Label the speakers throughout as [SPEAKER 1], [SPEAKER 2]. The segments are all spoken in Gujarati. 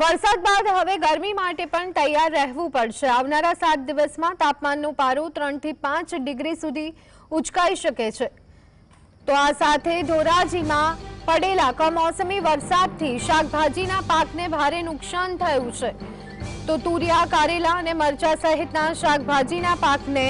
[SPEAKER 1] વરસાદ બાદ હવે ગરમી માટે પણ તૈયાર રહેવું પડશે. આવનારા સાત દિવસમાં તાપમાનનું પારું ત્રણથી પાંચ ડિગ્રી સુધી ઉચકાઈ શકે છે. તો આ સાથે ધોરાજીમાં પડેલા કમોસમી વરસાદથી શાકભાજીના પાકને ભારે નુકસાન થયું છે. તો તુરિયા, કારેલા અને મરચા સહિતના શાકભાજીના પાકને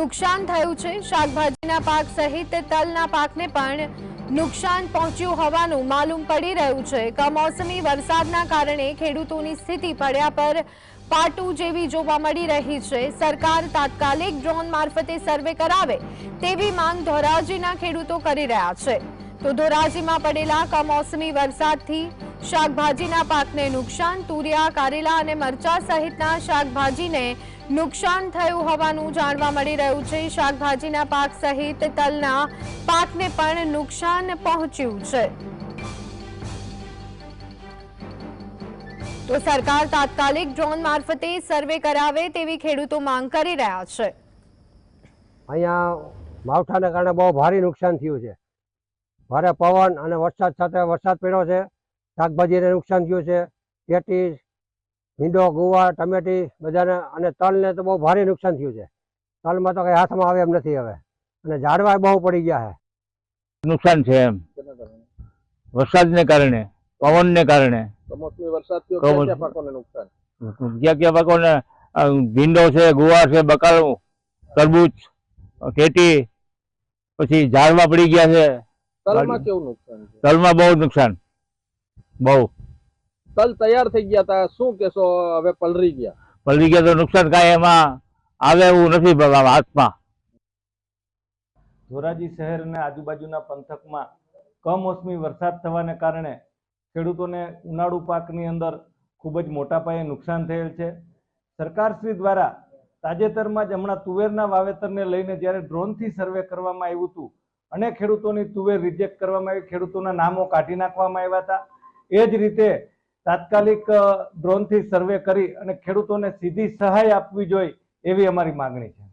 [SPEAKER 1] નુકસાન થયું છે. શાકભાજીના પાક સહિત તલના પાકને પણ નુકસાન પહોંચ્યું હોવાનું માલુમ પડી રહ્યું છે. કમોસમી વરસાદના કારણે ખેડૂતોની સ્થિતિ પડ્યા પર પાટું જેવી જોવા મળી રહી છે. સરકાર તાત્કાલિક ડ્રોન મારફતે સર્વે કરાવે તેવી માંગ ધોરાજીના ખેડૂતો કરી રહ્યા છે. તો ધોરાજીમાં પડેલા કમોસમી વરસાદથી શાકભાજીના પાકને નુકસાન, તુરિયા, કારેલા અને મરચા સહિતના શાકભાજીને નુકસાન થયું હોવાનું જાણવા મળી રહ્યું છે. શાકભાજીના પાક સહિત તલના પાકને પણ નુકસાન પહોંચ્યું છે. તો સરકાર તાત્કાલિક ડ્રોન મારફતે સર્વે કરાવે તેવી ખેડૂતો માંગ કરી રહ્યા છે.
[SPEAKER 2] અહીંયા માવઠાના કારણે બહુ ભારે નુકસાન થયું છે. ભારે પવન અને વરસાદ સાથે વરસાદ પડ્યો છે. શાકભાજીને નુકસાન થયું છે. પેટીસ ભીંડો ગુવાર ટમેટી બધાને અને તલને તો બહુ ભારે નુકસાન થયું છે. તલમાં તો કંઈ હાથમાં આવે એમ નથી હવે. અને ઝાડવા બહુ પડી ગયા છે.
[SPEAKER 3] નુકસાન છે એમ. વરસાદને કારણે પવનને કારણે.
[SPEAKER 4] કમોસમી વરસાદ. ક્યાં ક્યાં પાકોને નુકસાન?
[SPEAKER 3] ક્યાં ક્યાં પાકોને ભીંડો છે ગુવાર છે બકાલું તરબૂચ ખેતી પછી ઝાડમાં પડી ગયા છે.
[SPEAKER 4] તલમાં કેવું નુકસાન છે?
[SPEAKER 3] તલમાં બહુ નુકસાન. બહુ.
[SPEAKER 4] તલ તૈયાર થઈ ગયા હતા શું કેશો હવે પલરી ગયા?
[SPEAKER 3] પલરી ગયા તો નુકસાન કાંઈ એમાં આવે એવું નથી હાથમાં.
[SPEAKER 5] ધોરાજી શહેર અને આજુબાજુના પંથકમાં કમોસમી વરસાદ થવાને કારણે ખેડૂતોને ઉનાળુ પાકની અંદર ખૂબ જ મોટા પાયે નુકસાન થયેલ છે. સરકારશ્રી દ્વારા તાજેતરમાં જ હમણાં તુવેરના વાવેતરને લઈને જ્યારે ડ્રોનથી સર્વે કરવામાં આવ્યું હતું અને ખેડૂતોની તુવેર રિજેક્ટ કરવામાં આવી ખેડૂતોના નામો કાઢી નાખવામાં આવ્યા હતા. એ જ રીતે તાત્કાલિક ડ્રોનથી સર્વે કરી અને ખેડૂતોને સીધી સહાય આપવી જોઈએ એવી અમારી માગણી છે.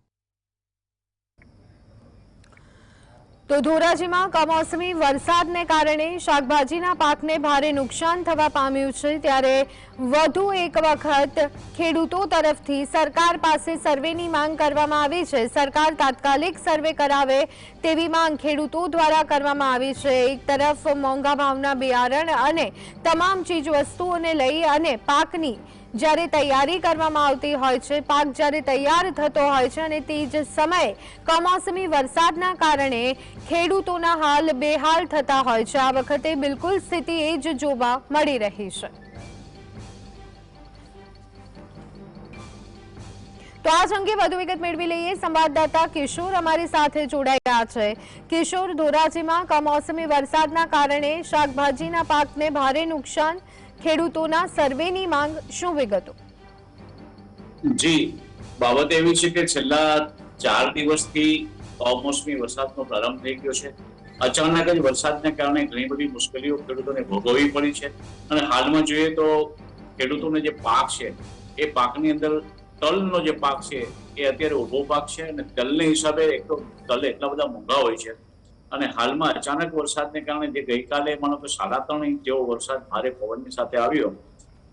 [SPEAKER 1] તો ધોરાજીમાં કમોસમી વરસાદને કારણે શાકભાજીના પાકને ભારે નુકસાન થવા પામ્યું છે, ત્યારે વધુ એક વખત ખેડૂતો તરફથી સરકાર પાસે સર્વેની માંગ કરવામાં આવી છે. સરકાર તાત્કાલિક સર્વે કરાવે તેવી માંગ ખેડૂતો દ્વારા કરવામાં આવી છે. એક તરફ મોંઘા ભાવના બિયારણ અને તમામ ચીજ વસ્તુઓને લઈ અને પાકની જ્યારે તૈયારી કરવામાં આવતી હોય છે, પાક જ્યારે તૈયાર થતો હોય છે અને તે જ સમયે કમોસમી વરસાદના કારણે ખેડૂતોના હાલ બેહાલ થતા હોય છે. આ વખતે બિલકુલ સ્થિતિ એ જ જોવા મળી રહી છે. તો આ જ અંગે વધુ વિગત મેળવી લઈએ. સંવાદદાતા કિશોર અમારી સાથે જોડાઈ રહ્યા છે. કિશોર, ધોરાજીમાં કમોસમી વરસાદના કારણે શાકભાજીના પાકને ભારે નુકસાન ખેડૂતોના સર્વેની માંગ શું વિગતો?
[SPEAKER 6] જી, બાબત એવી છે કે છેલ્લા ચાર દિવસથી કમોસમી વરસાદનો પ્રારંભ થઈ ગયો છે. અચાનક જ વરસાદને કારણે ઘણી બધી મુશ્કેલીઓ ખેડૂતોને ભોગવવી પડી છે. અને હાલમાં જોઈએ તો ખેડૂતોને જે પાક છે, એ પાકની અંદર તલનો જે પાક છે, એ અત્યારે ઊભો પાક છે અને તલને હિસાબે એક તો તલ એટલા બધા મોંઘા હોય છે. અને હાલમાં અચાનક વરસાદને કારણે જે ગઈકાલે માનો કે સાડા ત્રણ ઇંચ જેવો વરસાદ ભારે પવનની સાથે આવ્યો,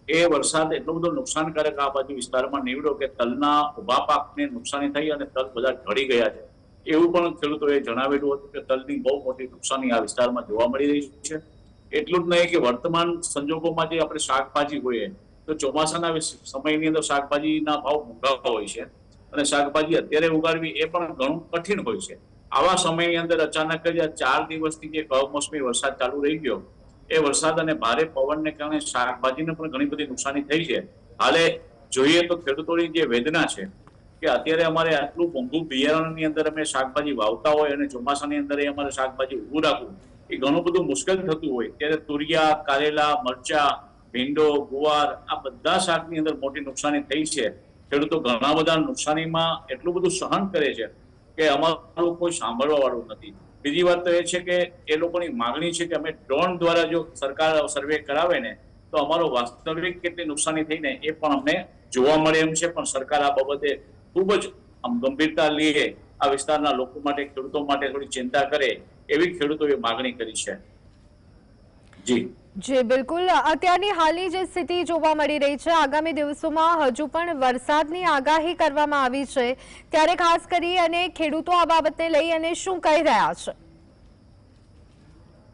[SPEAKER 6] એ વરસાદ એટલો બધો નુકસાનકારક આ બાજુ વિસ્તારમાં નીવડ્યો કે તલના ઊભા પાકને નુકસાની થઈ અને તલ બધા ઢળી ગયા છે. એવું પણ ખેડૂતોએ જણાવેલું હતું કે તલની બહુ મોટી નુકસાની આ વિસ્તારમાં જોવા મળી રહી છે. એટલું જ નહીં કે વર્તમાન સંજોગોમાં જે આપણે શાકભાજી હોઈએ તો ચોમાસાના સમયની અંદર શાકભાજીના ભાવ મોંઘા હોય છે. અને શાકભાજી અત્યારે ઉગાડવી એ પણ ઘણું કઠિન હોય છે. આવા સમયની અંદર અચાનક જ આ ચાર દિવસથી જે કમોસમી વરસાદ ચાલુ રહી ગયો, એ વરસાદ અને ભારે પવનને કારણે શાકભાજીને પણ ઘણી બધી નુકસાની થઈ છે. હાલે જોઈએ તો ખેડૂતોની જે વેદના છે કે અત્યારે અમારે આટલું મોંઘું બિયારણની અંદર અમે શાકભાજી વાવતા હોય અને ચોમાસાની અંદર અમારે શાકભાજી ઊભું રાખવું, એ ઘણું બધું મુશ્કેલ થતું હોય. ત્યારે તુરિયા, કારેલા, મરચા, ભીંડો, ગુવાર, આ બધા શાકની અંદર મોટી નુકસાની થઈ છે. ખેડૂતો ઘણા બધા નુકસાનીમાં એટલું બધું સહન કરે છે. કે અમારું કોઈ સાંભળવા વાળું નથી. બીજી વાત તો એ છે કે એ લોકોની માગણી છે કે અમે ડ્રોન દ્વારા જો સરકાર સર્વે કરાવે ને, તો અમારો વાસ્તવિક કેટલી નુકસાની થઈને એ પણ અમને જોવા મળે એમ છે. પણ સરકાર આ બાબતે ખૂબ જ ગંભીરતા લઈએ આ વિસ્તારના લોકો માટે, ખેડૂતો માટે થોડી ચિંતા કરે એવી ખેડૂતોએ માગણી કરી છે. જી.
[SPEAKER 1] જી, બિલકુલ. અત્યારની હાલની જે સ્થિતિ જોવા મળી રહી છે, આગામી દિવસોમાં હજુ પણ વરસાદની આગાહી કરવામાં આવી છે. ત્યારે ખાસ કરી અને ખેડૂતો આ બાબતને લઈ અને શું કહી રહ્યા છે?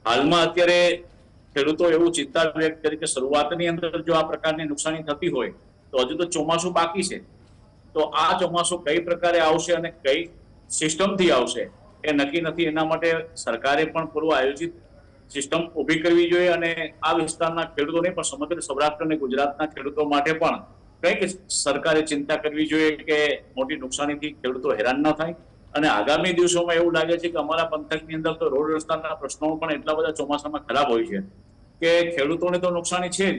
[SPEAKER 6] હાલમાં અત્યારે ખેડૂતો એવું ચિંતા વ્યક્ત કરી કે શરૂઆતની અંદર જો આ પ્રકારની નુકસાની થતી હોય, તો હજુ તો ચોમાસું બાકી છે. તો આ ચોમાસું કઈ પ્રકારે આવશે અને કઈ સિસ્ટમથી આવશે, એ નક્કી નથી. એના માટે સરકારે પણ પૂર્વ આયોજિત સિસ્ટમ ઊભી કરવી જોઈએ અને આ વિસ્તારના ખેડૂતોને પણ સમગ્ર સૌરાષ્ટ્ર અને ગુજરાતના ખેડૂતો માટે પણ કંઈક સરકારે ચિંતા કરવી જોઈએ કે મોટી નુકસાનીથી ખેડૂતો હેરાન ન થાય. અને આગામી દિવસોમાં એવું લાગે છે કે અમારા પંથકની અંદર તો રોડ રસ્તાના પ્રશ્નો પણ એટલા બધા ચોમાસામાં ખરાબ હોય છે કે ખેડૂતોને તો નુકસાની છે જ.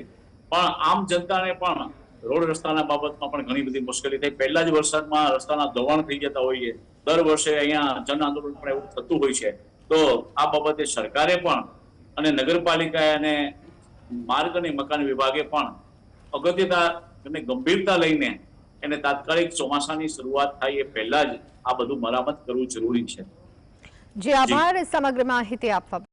[SPEAKER 6] પણ આમ જનતાને પણ રોડ રસ્તાના બાબતમાં પણ ઘણી બધી મુશ્કેલી થઈ. પહેલા જ વરસાદમાં રસ્તાના ધોવાણ થઈ જતા હોઈએ દર વર્ષે અહીંયા જન આંદોલન પણ એવું થતું હોય છે. તો આ બાબતે સરકારે પણ અને નગરપાલિકાએ અને માર્ગ અને મકાન વિભાગે પણ અગત્યતા અને ગંભીરતા લઈને એને તાત્કાલિક ચોમાસાની શરૂઆત થાય એ પહેલા જ આ બધું મરામત કરવું જરૂરી છે.
[SPEAKER 1] જે, આભાર. સમગ્ર માહિતી આપવા